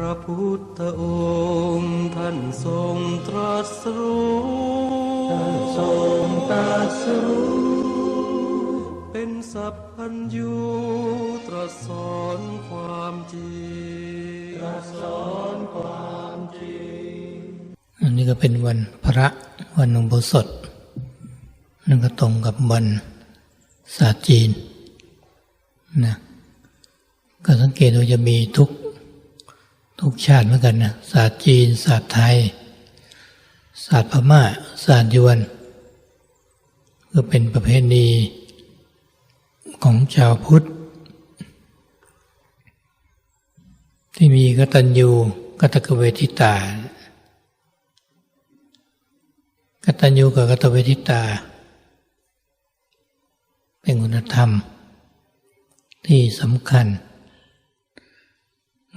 ระพุทธองค์ท่านทรงตรัสรู้ทรงตรัสรู้เป็นสัพพัญญูตรัสสอนความจริงตรัสสอนความจริงอันนี้ก็เป็นวันพระวันอุโบสถนั่นก็ตรงกับวันศาสตร์จีนนะก็สังเกตว่าจะมีทุก ทุกชาติเหมือนกันนะศาสตร์จีนศาสตร์ไทย ศาสตร์พม่าศาสตร์ยวน ก็เป็นประเพณีของชาวพุทธ ที่มีกตัญญูกตกเวทิตากตัญญูกับกตเวทิตา เป็นคุณธรรมที่สำคัญ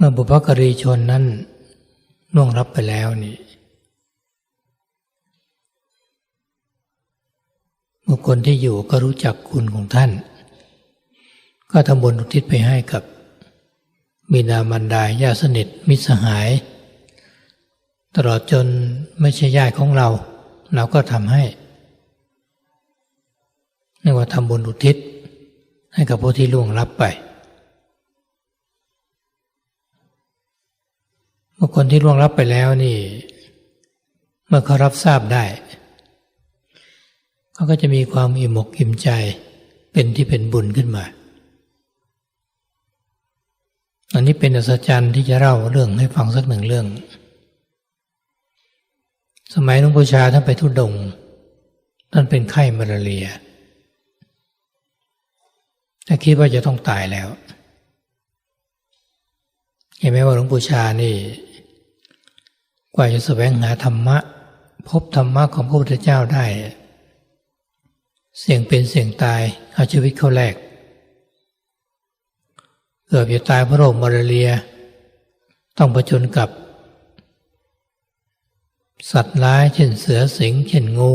มื่อบุพกรีชนนั้นล่วงรับไปแล้วนี่บุคคลที่อยู่ก็รู้จักคุณของท่าน ก็ทำบุญอุทิศไปให้กับบิดามารดาญาสนิทมิตรสหาย ตลอดจนไม่ใช่ญาติของเรา เราก็ทำให้เรียกว่าทำบุญอุทิศให้กับผู้ที่ล่วงลับไป บุคคลที่ล่วงลับไปแล้วนี่ เมื่อเขารับทราบได้เขาก็จะมีความอิ่มอกอิ่มใจ เป็นที่เป็นบุญขึ้นมา อันนี้เป็นอัศจรรย์ที่จะเล่าเรื่องให้ฟังสักหนึ่งเรื่อง สมัยหลวงปู่ชาท่านไปทุดงท่านเป็นไข้มาลาเรียถ้าคิดว่าจะต้องตายแล้ว เห็นไหมว่าหลวงปู่ชานี่ กว่าจะแสวงหาธรรมะ พบธรรมะของพระพุทธเจ้าได้ เสี่ยงเป็นเสี่ยงตายเอาชีวิตเข้าแลกเกือบจะตายเพราะโรคมาลาเรีย ต้องประชนกับ สัตว์ร้ายเช่นเสือสิงเช่นงู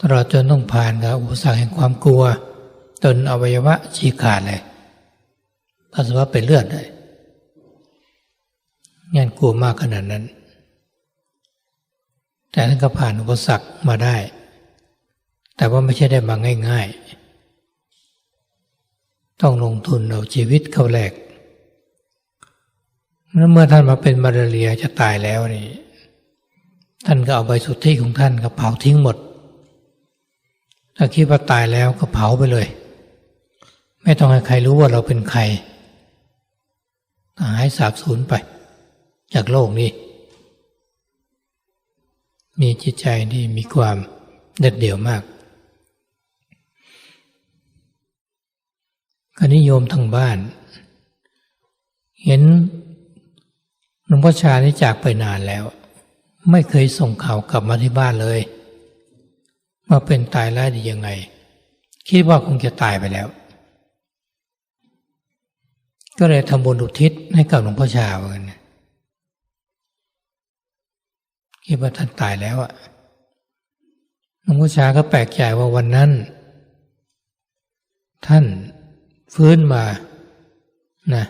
ตลอดจนต้องผ่านกับอุปสรรคแห่งความกลัวจนอวัยวะฉีกขาดเลยปัสสาวะเป็นเลือดเลย งั้นกลัวมากขนาดนั้น แต่ท่านก็ผ่านอุปสรรคมาได้ แต่ว่าไม่ใช่ได้มาง่าย ๆ ต้องลงทุนเอาชีวิตเข้าแลกแล้วเมื่อท่านมาเป็นมาลาเรียจะตายแล้วนี่ท่านก็เอาใบสุทธิของท่านก็เผาทิ้งหมด ถ้าคิดว่าตายแล้วก็เผาไปเลย ไม่ต้องให้ใครรู้ว่าเราเป็นใครหายสาบสูญไป จากโลกนี้ มีจิตใจที่มีความเด็ดเดี่ยวมากกนิยมทางบ้าน เห็นหลวงพ่อชานี่จากไปนานแล้ว ไม่เคยส่งข่าวกลับมาที่บ้านเลยว่าเป็นตายแล้วดียังไง คิดว่าคงจะตายไปแล้ว ก็เลยทำบุญอุทิศให้กับหลวงพ่อชาเหมือนกัน คิดว่าท่านตายแล้วอะหลวงพ่อชาก็แปลกใจว่าวันนั้น ท่านฟื้นมานะ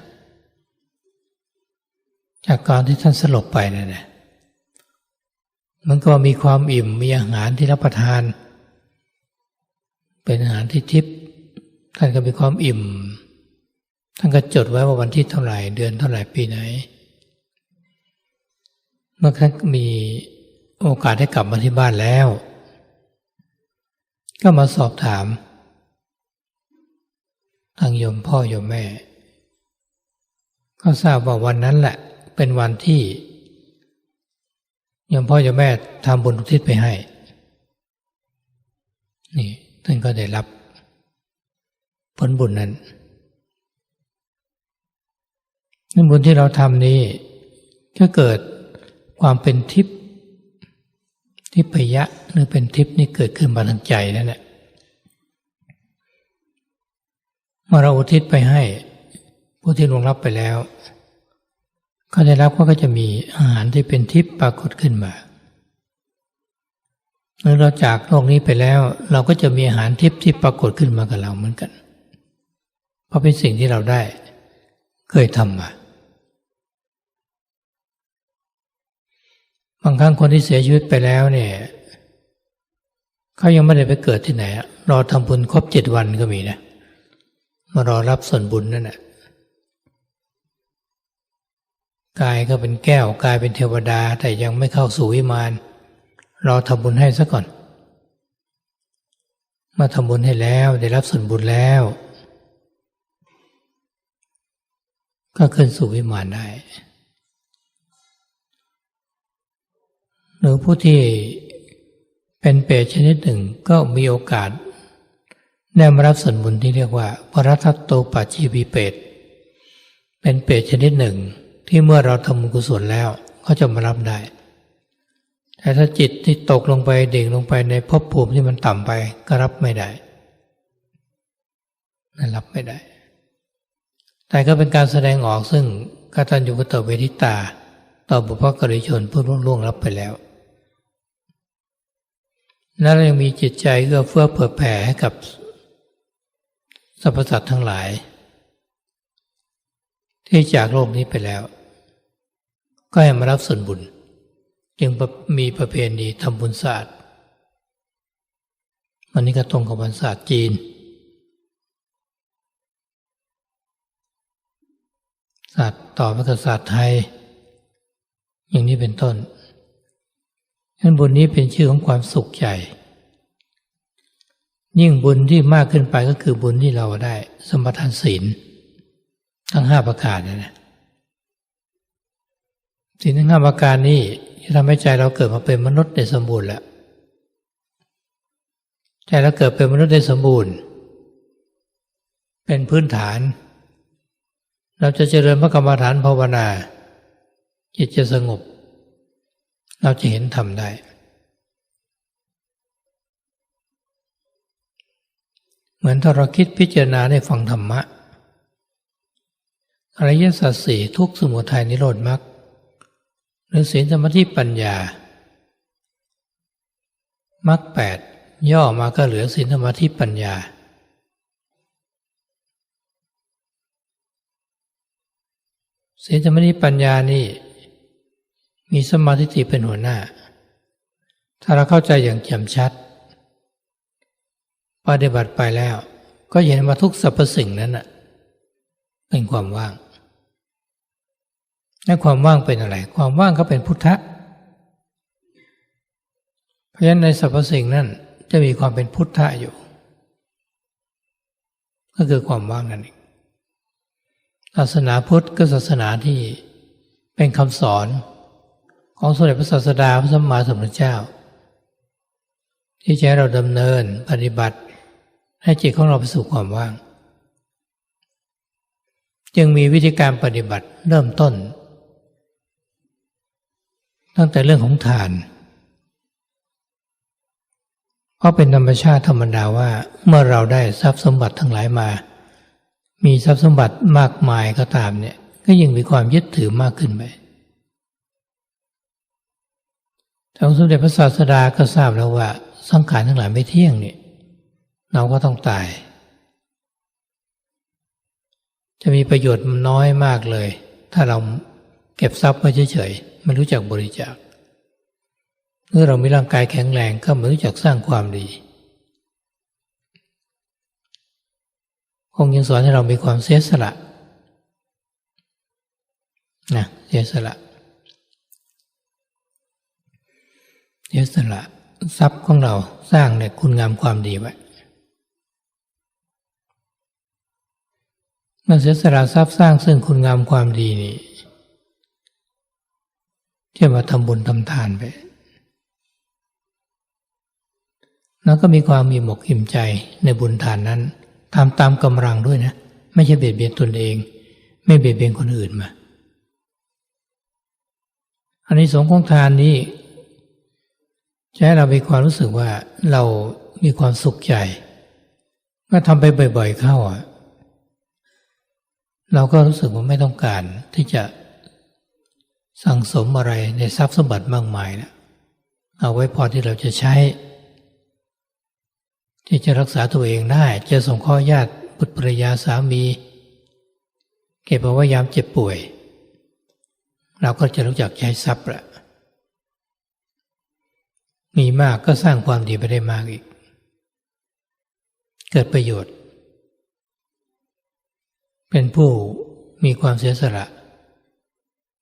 จากการที่ท่านสลบไปเนั่นะมันก็มีความอิ่มมีอาหารที่รับประทาน เป็นอาหารที่ทิพย์ท่านก็มีความอิ่ม ท่านก็จดไว้ว่าวันที่เท่าไหร่ เดือนเท่าไหร่ปีไหน เมื่อท่านมีโอกาสได้กลับมาที่บ้านแล้ว ก็มาสอบถามทางโยมพ่อโยมแม่ ก็ทราบว่าวันนั้นแหละ เป็นวันที่โยมพ่อโยมแม่ทำบุญอุทิศไปให้ นี่ท่านก็ได้รับผลบุญนั้นนั่นบุญที่เราทำนี้ก็เกิด ความเป็นทิพย์ทิพยะหรือเป็นทิพย์นี่เกิดขึ้นมาทางใจนั่นแหละเมื่อเราอุทิศไปให้ผู้ที่ลงรับไปแล้วก็ได้รับก็จะมีอาหารที่เป็นทิพย์ปรากฏขึ้นมาเมื่อเราจากโลกนี้ไปแล้ว เราก็จะมีอาหารทิพย์ที่ปรากฏขึ้นมากับเราเหมือนกัน เพราะเป็นสิ่งที่เราได้เคยทำมา บางครั้งคนที่เสียชีวิตไปแล้วเนี่ยเขายังไม่ได้ไปเกิดที่ไหนรอทำบุญครบเจ็ดวันก็มีนะมารอรับส่วนบุญนั่นแหละกายก็เป็นแก้วกายเป็นเทวดาแต่ยังไม่เข้าสู่วิมานรอทำบุญให้ซะก่อน มาทำบุญให้แล้วได้รับส่วนบุญแล้ว ก็ขึ้นสู่วิมานได้ หรือผู้ที่เป็นเปรตชนิดหนึ่งก็มีโอกาสได้มารับส่วนบุญที่เรียกว่าปรัตโตปัจจีวีเปรตเป็นเปรตชนิดหนึ่งที่เมื่อเราทำกุศลแล้วเขาจะมารับได้ แต่ถ้าจิตที่ตกลงไปเด่งลงไปในภพภูมิที่มันต่ำไปก็รับไม่ได้นั่นรับไม่ได้ แต่ก็เป็นการแสดงออกซึ่งกตัญญูกตเวทิตา ต่อบุพกริชนผู้ล่วงรับไปแล้ว และเรายังมีจิตใจเอื้อเฟื้อเผื่อแผ่ให้กับสรรพสัตว์ทั้งหลาย ที่จากโลกนี้ไปแล้ว ก็ให้มารับส่วนบุญ จึงมีประเพณีทำบุญศาสตร์วันนี้ก็ตรงกับวันศาสตร์จีนศาสตร์ต่อมากับศาสตร์ไทย อย่างนี้เป็นต้น นั้นบุญนี้เป็นชื่อของความสุขใจ ยิ่งบุญที่มากขึ้นไปก็คือบุญที่เราได้ สมบัติศีลทั้งห้าประการนี่นะศีลทั้งห้าประการนี้จะทำให้ใจเราเกิดมาเป็นมนุษย์ได้สมบูรณ์แล้วใจเราเกิดเป็นมนุษย์ได้สมบูรณ์ เป็นพื้นฐาน เราจะเจริญพระกรรมฐานภาวนา จิตจะสงบ เราจะเห็นทำได้ เหมือนถ้าเราคิดพิจารณาในฟังธรรมะอริยสัจสี่ทุกสมุทัยนิโรธมรรคหรือศีลสมาธิปัญญามรรคแปดย่อมาก็เหลือศีลสมาธิปัญญา ศีลสมาธิปัญญานี่ มีสมาธิิเป็นหัวหน้า ถ้าเราเข้าใจอย่างแจ่มชัด ปฏิบัติไปแล้ว ก็เห็นว่าทุกสรรพสิ่งนั้นเป็นความว่าง และความว่างเป็นอะไร ความว่างก็เป็นพุทธะ เพราะฉะนั้นในสรรพสิ่งนั้นจะมีความเป็นพุทธะอยู่ ก็คือความว่างนั่นเองศาสนาพุทธก็ศาสนาที่เป็นคำสอน ของสมเด็จพระศาสดาพระสัมมาสัมพุทธเจ้า ที่จะให้เราดำเนินปฏิบัติ ให้จิตของเราไปสู่ความว่าง จึงมีวิธีการปฏิบัติเริ่มต้น ตั้งแต่เรื่องของทานเพราะเป็นธรรมชาติธรรมดาว่าเมื่อเราได้ทรัพย์สมบัติทั้งหลายมา มีทรัพย์สมบัติมากมายก็ตามเนี่ยก็ยิ่งมีความยึดถือมากขึ้นไป แต่องสมเด็จพระศาสดาก็ทราบแล้วว่าสังขารทั้งหลายไม่เที่ยงเนี่ยเราก็ต้องตาย จะมีประโยชน์น้อยมากเลย ถ้าเราเก็บทรัพย์ไว้เฉยๆไม่รู้จักบริจาคเมื่อเรามีร่างกายแข็งแรงก็ไม่รู้จักสร้างความดีคงยังสอนให้เรามีความเสียสละนะเสียสละ เสียสละทรัพย์ของเราสร้างเนี่ยคุณงามความดีไว้มื่อเสียสละทรัพย์สร้างซึ่งคุณงามความดีนี่จะมาทำบุญทำทานไป แล้วก็มีความมีหมกอิ่มใจในบุญทานนั้นทำตามกำลังด้วยนะ ไม่ใช่เบียดเบียนตนเอง ไม่เบียดเบียนคนอื่นมาอันนี้สงของทานนี้ จะให้เรามีความรู้สึกว่าเรามีความสุขใจเมื่อทำไปบ่อย ๆ เข้าเราก็รู้สึกว่าไม่ต้องการที่จะสั่งสมอะไรในทรัพย์สมบัติมากมายนะเอาไว้พอที่เราจะใช้ ที่จะรักษาตัวเองได้ จะส่งข้อญาติบุตรภรยาสามี เก็บเอาไว้ยามเจ็บป่วย เราก็จะรู้จักใช้ทรัพย์ละ มีมากก็สร้างความดีไปได้มากอีก เกิดประโยชน์ เป็นผู้มีความเสียสละ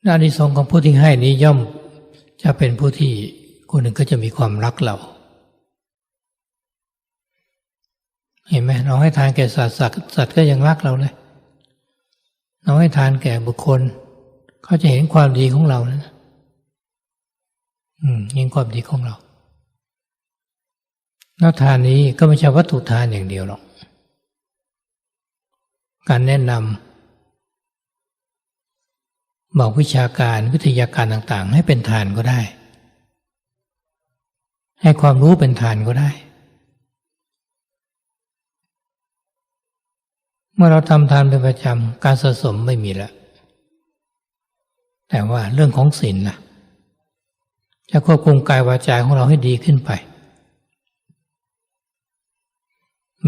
หน้าที่สองของผู้ที่ให้นี้ย่อมจะเป็นผู้ที่คนหนึ่งก็จะมีความรักเรา เห็นไหมเราให้ทานแก่สัตว์สัตว์สัตว์ก็ยังรักเราเลยเราให้ทานแก่บุคคล เขาจะเห็นความดีของเรานะอืมเห็นความดีของเรา แล้วทานนี้ก็ไม่ใช่วัตถุทานอย่างเดียวหรอก การแนะนำบอกวิชาการวิทยาการต่างๆ ให้เป็นทานก็ได้ ให้ความรู้เป็นทานก็ได้ เมื่อเราทำทานเป็นประจำการสะสมไม่มีแล้วแต่ว่าเรื่องของศีลล่ะจะควบคุมกายวาจาของเราให้ดีขึ้นไป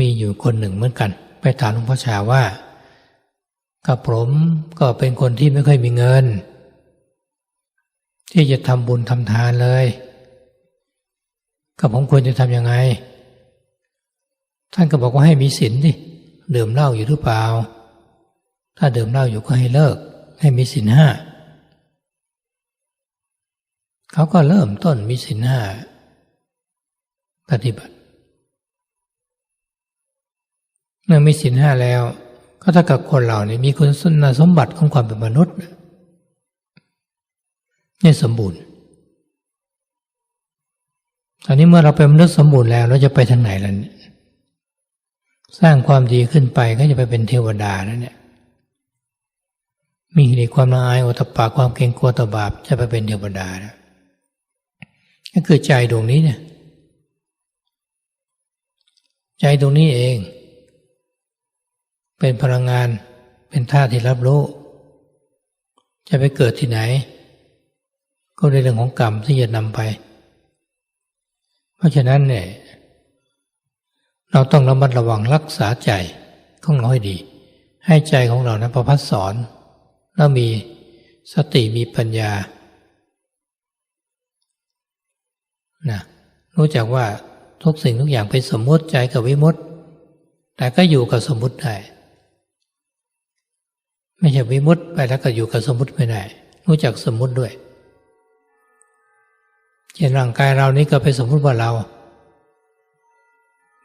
มีอยู่คนหนึ่งเหมือนกัน ไปถามหลวงพ่อชาว่ากับผมก็เป็นคนที่ไม่ค่อยมีเงิน ที่จะทำบุญทำทานเลยกับผมควรจะทำยังไง ท่านก็บอกว่าให้มีศีลดิดื่มเหล้าอยู่หรือเปล่า ถ้าดื่มเหล้าอยู่ก็ให้เลิก ให้มีศีลห้าเขาก็เริ่มต้นมีศีลห้าปฏิบัติ เมื่อมีศีลห้าแล้ว ก็ถ้ากับคนเราเนี่ยมีคุณสมบัติของความเป็นมนุษย์นี่สมบูรณ์ตอนนี้เมื่อเราเป็นมนุษย์สมบูรณ์แล้ว เราจะไปทางไหนล่ะเนี่ยสร้างความดีขึ้นไปก็จะไปเป็นเทวดาแล้วเนี่ย มีหิริความละอายอตปาความเกรงกลัวต่อบาปจะไปเป็นเทวดานะก็คือใจดวงนี้เนี่ย ใจตรงนี้เอง เป็นพลังงานเป็นธาตุที่รับรู้ จะไปเกิดที่ไหน ก็ในเรื่องของกรรมที่จะนำไป เพราะฉะนั้นเนี่ยเราต้องระมัดระวังรักษาใจของเราให้ดี ให้ใจของเรานะประพัดสอนแล้วมีสติมีปัญญานะรู้จักว่าทุกสิ่งทุกอย่างเป็นสมมติใจกับวิมุตติแต่ก็อยู่กับสมมติได้ ไม่ใช่วิมุตไปแล้วก็อยู่กับสมมติไม่ได้ รู้จักสมมติด้วยเช่นร่างกายเรานี้ก็เป็นสมมติว่าเรา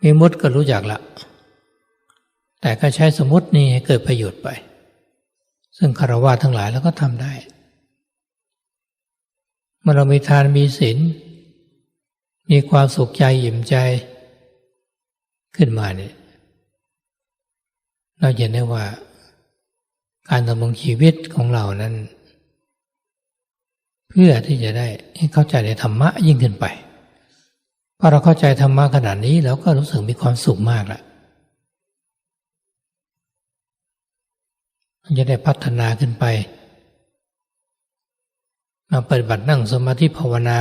มีมุดก็รู้จักละ แต่ก็ใช้สมมตินี้ให้เกิดประโยชน์ไป ซึ่งคารวะทั้งหลายแล้วก็ทำได้เมื่อเรามีทานมีศีลมีความสุขใจอิ่มใจ ขึ้นมาเนี่ยเราเห็นได้ว่า การดำรงชีวิตของเรานั้น เพื่อที่จะได้ให้เข้าใจในธรรมะยิ่งขึ้นไปพอเราเข้าใจธรรมะขนาดนี้เราก็รู้สึกมีความสุขมากละจะได้พัฒนาขึ้นไป มาปฏิบัตินั่งสมาธิภาวนา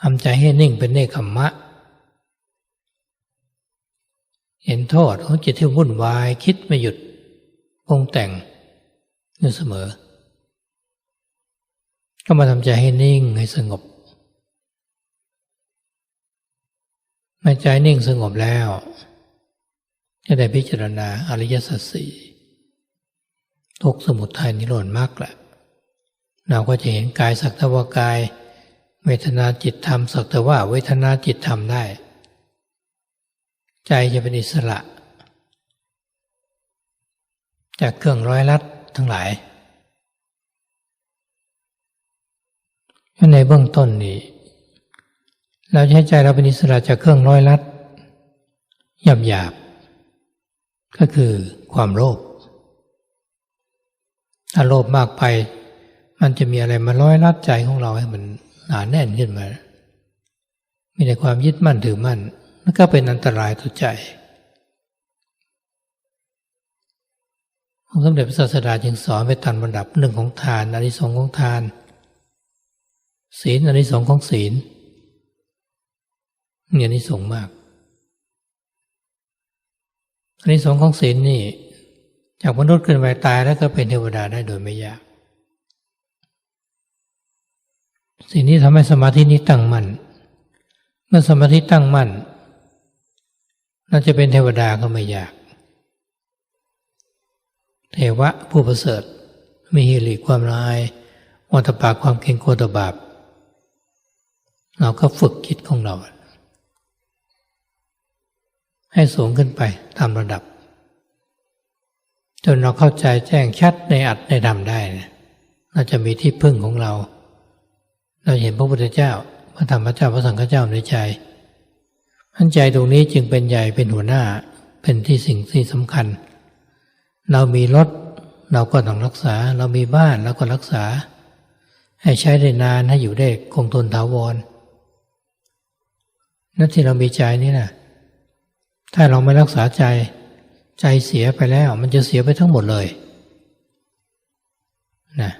ทำใจให้นิ่งเป็นเนคขมมะ เห็นโทษของจิตที่วุ่นวายคิดไม่หยุดปรุงแต่ง อยู่เสมอ ก็มาทำใจให้นิ่งให้สงบเมื่อใจนิ่งสงบแล้วจะได้พิจารณาอริยสัจสี่ทุกสมุทัยนิโรธมรรคแหละเราก็จะเห็นกายสักทวากาย เวทนาจิตธรรมสักทว่าเวทนาจิตธรรมได้ ใจจะเป็นอิสระ จากเครื่องร้อยลัด ทั้งหลายในเบื้องต้นนี้ เราใช้ใจเราเป็นอิสระจากเครื่องร้อยลัดหยาบหยาบก็คือความโลภถ้าโลภมากไปมันจะมีอะไรมาร้อยลัดใจของเราให้มันหนาแน่นขึ้นมา มีแต่ความยึดมั่นถือมั่นนั่นก็เป็นอันตรายต่อใจองค์ สมเด็จพระศาสดาจึงสอนไปตันบรรดับหนึ่งของทานอนิสงส์ของทาน ศีลอนิสงส์ของศีลเนี่ยนิสงมากอันนี้สองของศีลนี่ จากมนุษย์ขึ้นไปตายแล้วก็เป็นเทวดาได้โดยไม่ยากสิ่งนี้ทำให้สมาธินี้ตั้งมั่น เมื่อสมาธิตั้งมั่นเราจะเป็นเทวดาก็ไม่ยาก เทวะผู้ประเสริฐมีฮิริความลายวัตปาความเก่งโกตบาปเราก็ฝึกจิตของเรา ให้สูงขึ้นไปตามระดับ จนเราเข้าใจแจ้งชัดในอัดในดำได้เนี่ยเราจะมีที่พึ่งของเรา เราเห็นพระพุทธเจ้าพระธรรมเจ้าพระสังฆเจ้าในใจอันใจตรงนี้จึงเป็นใหญ่เป็นหัวหน้าเป็นที่สิ่งที่สำคัญ เรามีรถเราก็ต้องรักษา เรามีบ้านเราก็รักษา ให้ใช้ได้นานให้อยู่ได้คงทนถาวรนั่นที่เรามีใจนี่นะถ้าเราไม่รักษาใจใจเสียไปแล้ว มันจะเสียไปทั้งหมดเลยนะ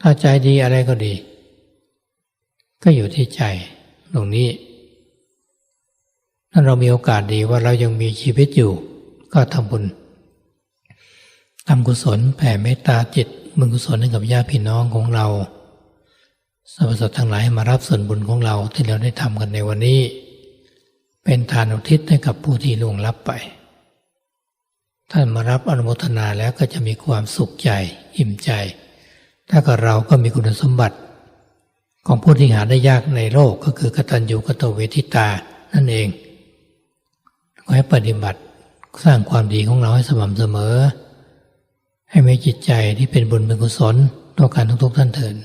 ถ้าใจดีอะไรก็ดี ก็อยู่ที่ใจตรงนี้ถ้าเรามีโอกาสดีว่าเรายังมีชีวิตอยู่ ก็ทำบุญ ทำกุศลแผ่เมตตาจิตบุญกุศลให้กับญาติพี่น้องของเราสรรพสัตว์ทั้งหลายมารับส่วนบุญของเราที่เราได้ทำกันในวันนี้ เป็นทานอุทิศให้กับผู้ที่ล่วงลับไป ท่านมารับอนุโมทนาแล้วก็จะมีความสุขใจอิ่มใจ ถ้ากับเราก็มีคุณสมบัติ ของผู้ที่หาได้ยากในโลกก็คือกตัญญูกตเวทิตานั่นเองขอให้ปฏิบัติสร้างความดีของเราให้สม่ำเสมอ ให้มีจิตใจที่เป็นบุญเป็นกุศลต่อการทุกๆท่านเถิด